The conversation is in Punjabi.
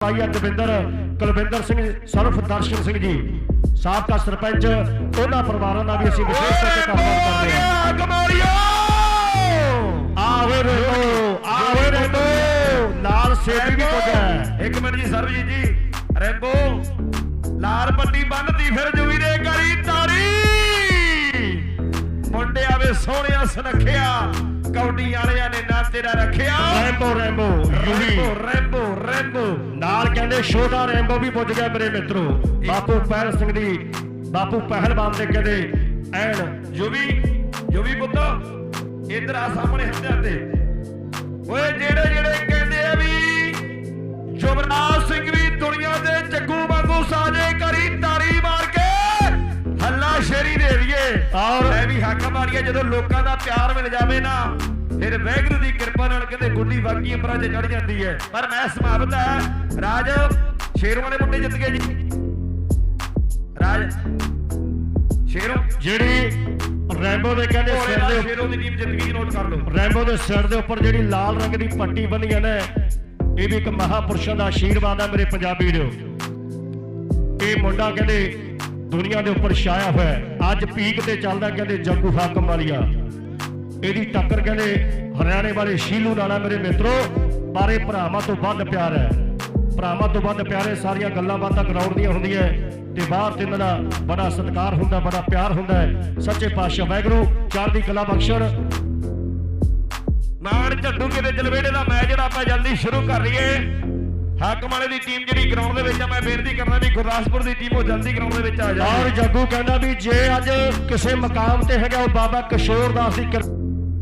ਭਾਈ ਦਵਿੰਦਰ ਕੁਲਵਿੰਦਰ ਸਿੰਘ ਸਰਫ ਦਰਸ਼ਨ ਸਿੰਘ ਜੀ। ਸਾਬਕਾ ਸਰਪੰਚ ਉਹਨਾਂ ਪਰਿਵਾਰਾਂ ਦਾ ਵੀ ਅਸੀਂ ਵਿਸ਼ੇਸ਼ ਤੌਰ ਤੇ ਧੰਨਵਾਦ ਕਰਦੇ ਹਾਂ। ਕਮਾਰੀਓ ਆਵੇ ਰੇਡੋ ਆਵੇ ਰੇਡੋ। ਨਾਲ ਸੇਬੀ ਵੀ ਪੁੱਜਾ ਇੱਕ ਮਿੰਟ ਜੀ ਸਰਬਜੀਤ ਜੀ। ਰੈਂਬੋ ਲਾਲ ਪੱਟੀ ਬੰਨਦੀ ਫਿਰ ਜੂਈ ਦੇ ਸੋਹਣਿਆ ਸੁਨੱਖਿਆ। ਕੌਡੀ ਵਾਲਿਆਂ ਨੇ ਨਾ ਤੇਰਾ ਰੱਖਿਆ। ਰੈਂਬੋ ਰੈਂਬੋ ਯੂਹੀ ਰੈਂਬੋ ਰੈਂਬੋ ਨਾਲ ਕਹਿੰਦੇ ਛੋਟਾ ਰੈਂਬੋ ਵੀ ਪੁੱਜ ਗਿਆ ਮੇਰੇ ਮਿੱਤਰੋ। ਬਾਪੂ ਪਹਿਲ ਸਿੰਘ ਦੀ ਬਾਪੂ ਪਹਿਲਵਾਨ ਦੇ ਕਹਿੰਦੇ ਐਨ ਜੋ ਵੀ ਜੋ ਵੀ ਪੁੱਤ ਇਧਰ ਆ ਸਾਹਮਣੇ ਹੱਥਾਂ ਤੇ। ਓਏ ਜਿਹੜੇ ਜਿਹੜੇ ਔਰ- ਮੈਂ ਵੀ ਹੱਕ ਮਾਰੀਏ ਜਦੋਂ ਲੋਕਾਂ ਦਾ ਪਿਆਰ ਮਿਲ ਜਾਵੇ ਨਾ ਫਿਰ ਵੈਗਰੂ ਦੀ ਕਿਰਪਾ ਨਾਲ ਕਹਿੰਦੇ ਗੁੱਡੀ ਵਾਗੀ ਅੰਬਰਾਂ 'ਚ ਚੜ ਜਾਂਦੀ ਹੈ। ਪਰ ਮੈਂ ਸਮਾਪਤ ਹੈ। ਰਾਜ ਸ਼ੇਰੂ ਵਾਲੇ ਮੁੰਡੇ ਜਿੱਤ ਗਏ ਜੀ। ਰਾਜ ਸ਼ੇਰੂ। ਜਿਹੜੀ ਰੈਂਬੋ ਦੇ ਕਹਿੰਦੇ ਸਿਰ ਦੇ ਸ਼ੇਰੋਂ ਦੀ ਟੀਮ ਜਿੱਤ ਗਈ ਨੋਟ ਕਰ ਲਓ। ਰੈਂਬੋ ਦੇ ਸਿਰ ਦੇ ਉੱਪਰ ਜਿਹੜੀ ਲਾਲ ਰੰਗ ਦੀ ਪੱਟੀ ਬੰਨੀ ਹੈ ਨਾ ਇਹ ਵੀ ਇੱਕ ਮਹਾਪੁਰਸ਼ਾਂ ਦਾ ਆਸ਼ੀਰਵਾਦ ਹੈ ਮੇਰੇ ਪੰਜਾਬੀ ਵੀਰੋ। ਇਹ ਮੁੰਡਾ ਕਹਿੰਦੇ ਦੁਨੀਆ ਦੇ ਉੱਪਰ ਛਾਇਆ ਹੋਇਆ ਅੱਜ ਪੀਕ ਤੇ ਚੱਲਦਾ ਕਹਿੰਦੇ ਜੱਗੂ ਹਾਕਮ ਵਾਲੀਆ। ਇਹਦੀ ਟੱਕਰ ਕਹਿੰਦੇ ਹਰਿਆਣੇ ਵਾਲੇ ਸ਼ੀਲੂ ਨਾਲ ਮੇਰੇ ਮਿੱਤਰੋ ਪਰ ਭਰਾਵਾਂ ਤੋਂ ਵੱਧ ਪਿਆਰ ਹੈ। ਭਰਾਵਾਂ ਤੋਂ ਵੱਧ ਪਿਆਰੇ ਸਾਰੀਆਂ ਗੱਲਾਂ ਬਾਤਾਂ ਗਰਾਊਂਡ ਦੀਆਂ ਹੁੰਦੀਆਂ ਤੇ ਬਾਹਰ ਤੇ ਇਹਨਾਂ ਦਾ ਬੜਾ ਸਤਿਕਾਰ ਹੁੰਦਾ, ਬੜਾ ਪਿਆਰ ਹੁੰਦਾ ਹੈ। ਸੱਚੇ ਪਾਤਸ਼ਾਹ ਵਾਹਿਗੁਰੂ ਚੜ੍ਹਦੀ ਕਲਾ ਬਖਸ਼ਣ। ਮਾਨ ਝੱਡੂ ਕੇ ਦੇ ਜਲਵੇੜੇ ਦਾ ਮੈਚ ਜਿਹੜਾ ਆਪਾਂ ਜਲਦੀ ਸ਼ੁਰੂ ਕਰ ਲਈਏ। ਹਾਕਮ ਵਾਲੇ ਦੀ ਟੀਮ ਜਿਹੜੀ ਗਰਾਊਂਡ ਦੇ ਵਿੱਚ ਆ, ਮੈਂ ਬੇਨਤੀ ਕਰਦਾ ਵੀ ਗੁਰਦਾਸਪੁਰ ਦੀ ਟੀਮ ਉਹ ਜਲਦੀ ਗਰਾਊਂਡ ਦੇ ਵਿੱਚ ਆ ਜਾਵੇ। ਔਰ ਜਾਵੇ ਜੱਗੂ ਕਹਿੰਦਾ ਵੀ ਜੇ ਅੱਜ ਕਿਸੇ ਮਕਾਮ ਤੇ ਹੈਗਾ, ਉਹ ਬਾਬਾ ਕਿਸ਼ੋਰ ਦਾਸ ਦੀ ਕਿਰਪਾ